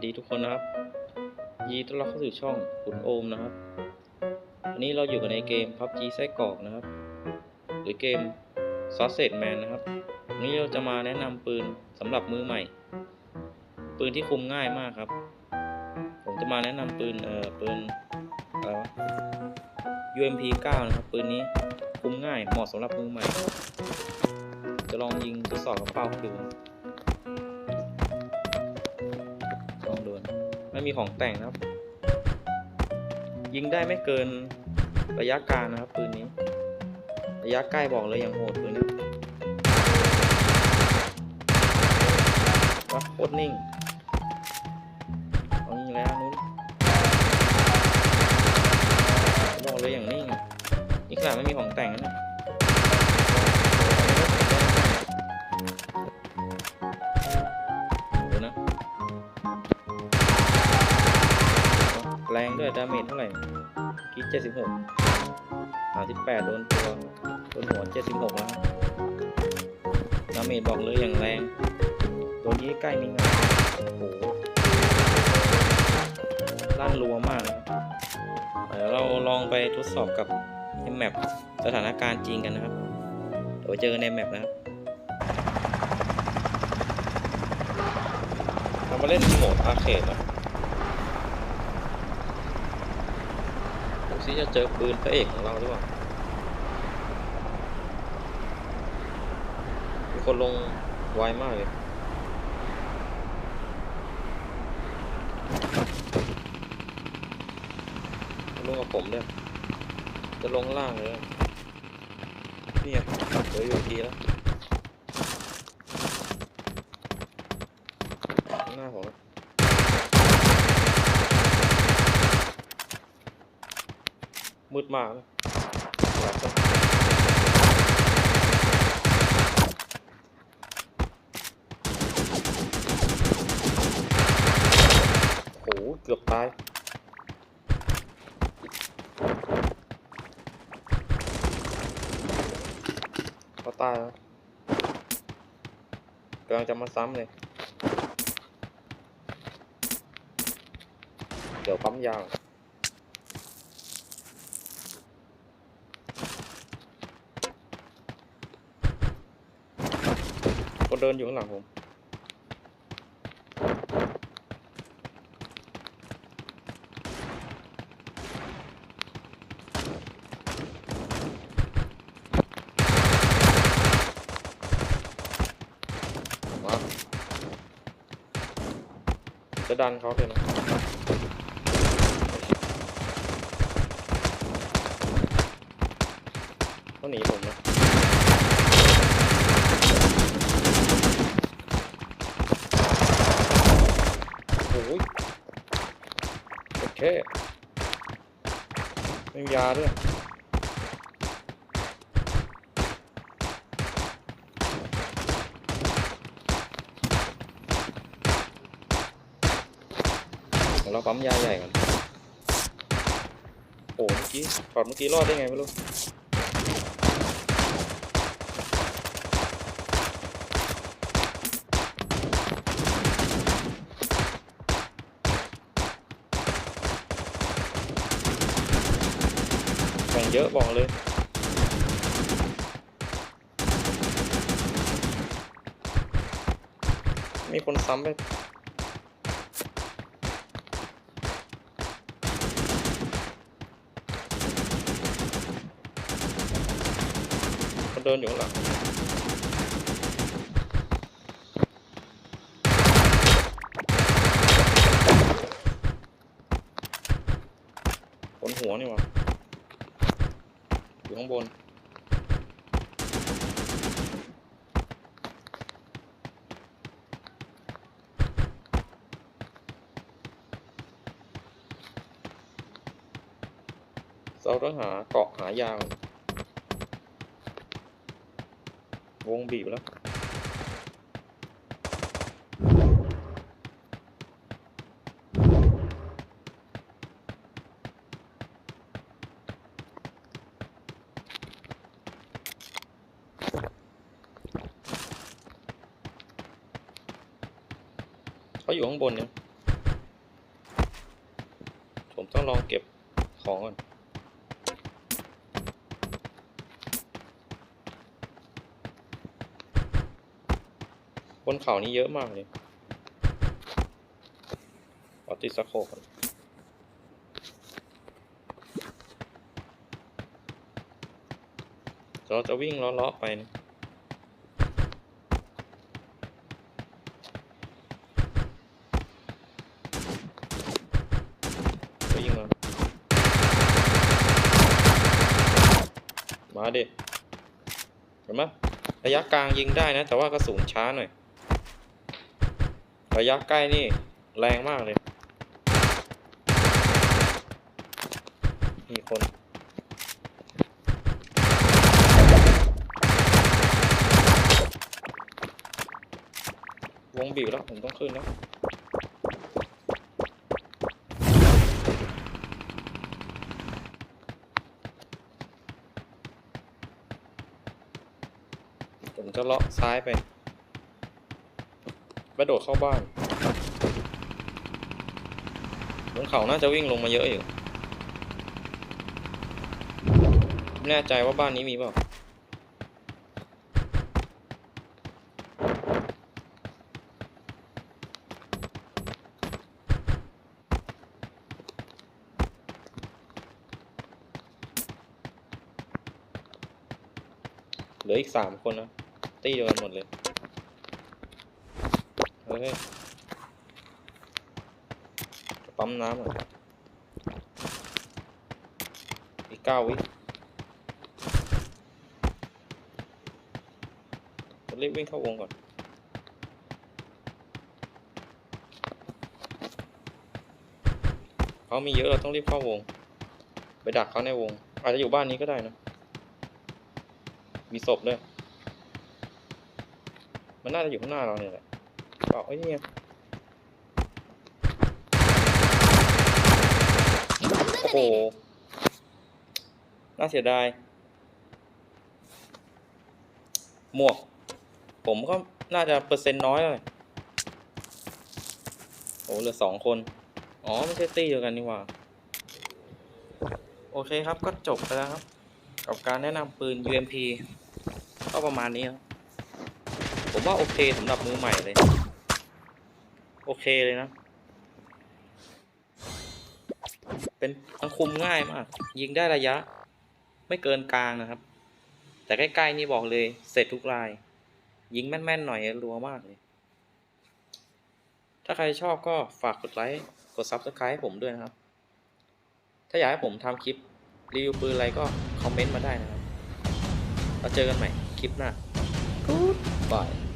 สดีทุกคนนะครับยีต้อนรับเข้าสู่ช่องขุนโอมนะครับวันนี้เราอยู่กันในเกม PUBG ไส้กรอกนะครับ หรือเกม Sausage Man นะครับวันนี้เราจะมาแนะนำปืนสำหรับมือใหม่ ปืนที่คุมง่ายมากครับ ผมจะมาแนะนำปืนเอ่อปืนอะไรวะ UMP 9นะครับ ปืนนี้คุมง่ายเหมาะสำหรับมือใหม่ จะลองยิงทดสอบกับเป้าดู ไม่มีของแต่งนะครับ ยิงได้ไม่เกินระยะกลางนะครับปืนนี้ ระยะใกล้บอกเลยอย่างโหดปืนนี้วัดโคตรนิ่งเอายิงแล้วนู้นบอกเลยอย่างนิ่งอะนี่ขนาดไม่มีของแต่งนะ เจ็ดสิบหกสามสิบแปดโดนตัวโดนหัวเจ็ดสิบหกแล้วดาเมจบอกเลยอย่างแรงตัวนี้ใกล้มีงานโอ้โหลั่นรัวมากนะเดี๋ยวเราลองไปทดสอบกับในแมปสถานการณ์จริงกันนะครับเดี๋ยวเจอในแมปนะครับเรามาเล่นโหมดอาร์เคดนะ ซิจะเจอปืนพระเอกของเราหรือเปล่ามีคนลงไวมากเลยลงกับผมเนี่ยจะลงล่างเลยเนี่ไงเดี๋ยวอยู่ทีแล้วหน้าผมนะ มืดมากนะโอ้โหเกือบตายเขาตายแล้วกำลังจะมาซ้ำเลย เดี๋ยวปั๊มยาง เดินอยู่ข้างหลังผม มาจะดันเขาเลยนะเขาหนีผมนะ โอ้ยโอ เคไม่มียาด้วยเราปั๊มยาใหญ่ก่อนโอ้เมื่อกี้ช็อตเมื่อกี้รอดได้ไงไม่รู้ แข่งเยอะบอกเลย มีคนซ้ำไปคนเดินอยู่หลังบนหัวนี่หว่า อยู่ข้างบน เราต้องหาเกาะหายาว วงบีบแล้วเขาอยู่ข้างบนเนี่ย ผมต้องลองเก็บของก่อน บนเขานี้เยอะมากเลยขอติดสโคปก่อนเราจะวิ่งเลาะๆไปนะวิ่งมามาดิเห็นไหมระยะกลางยิงได้นะ แต่ว่ากระสุนช้าหน่อย ระยะใกล้นี่ แรงมากเลย มีคน วงบีบแล้ว ผมต้องขึ้นแล้วผมจะเลาะซ้ายไป ระโดดเข้าบ้านบนเขาน่าจะวิ่งลงมาเยอะอยู่ไม่แน่ใจว่าบ้านนี้มีเปล่าเหลืออีกสามคนนะ ตีเดียวกันหมดเลย เฮ้ยปั๊มน้ำก่อนอีกเก้าวิรีบวิ่งเข้าวงก่อนเขามีเยอะเราต้องรีบเข้าวง ไปดักเขาในวง อาจจะอยู่บ้านนี้ก็ได้นะ มีศพด้วย มันน่าจะอยู่ข้างหน้าเราเนี่ยแหละ เปล่าเอ้ยนี่ไงโอ้โหน่าเสียดาย หมวก ผมก็น่าจะเปอร์เซ็นต์น้อยเลยโอ้เหลือสองคน อ๋อ ไม่ใช่ตี้เดียวกันนี่หว่า โอเคครับก็จบไปแล้วครับ กับการแนะนำปืน UMP ก็ประมาณนี้ครับ ผมว่าโอเคสำหรับมือใหม่เลย โอเคเลยนะ เป็นมันคุมง่ายมาก ยิงได้ระยะ ไม่เกินกลางนะครับ แต่ใกล้ ๆ นี่บอกเลยเสร็จทุกราย ยิงแม่น ๆ หน่อยรัวมากเลย ถ้าใครชอบก็ฝากกดไลค์ กด Subscribe ให้ผมด้วยนะครับ ถ้าอยากให้ผมทำคลิป รีวิวปืนอะไรก็คอมเมนต์มาได้นะครับเราเจอกันใหม่คลิปหน้า Goodbye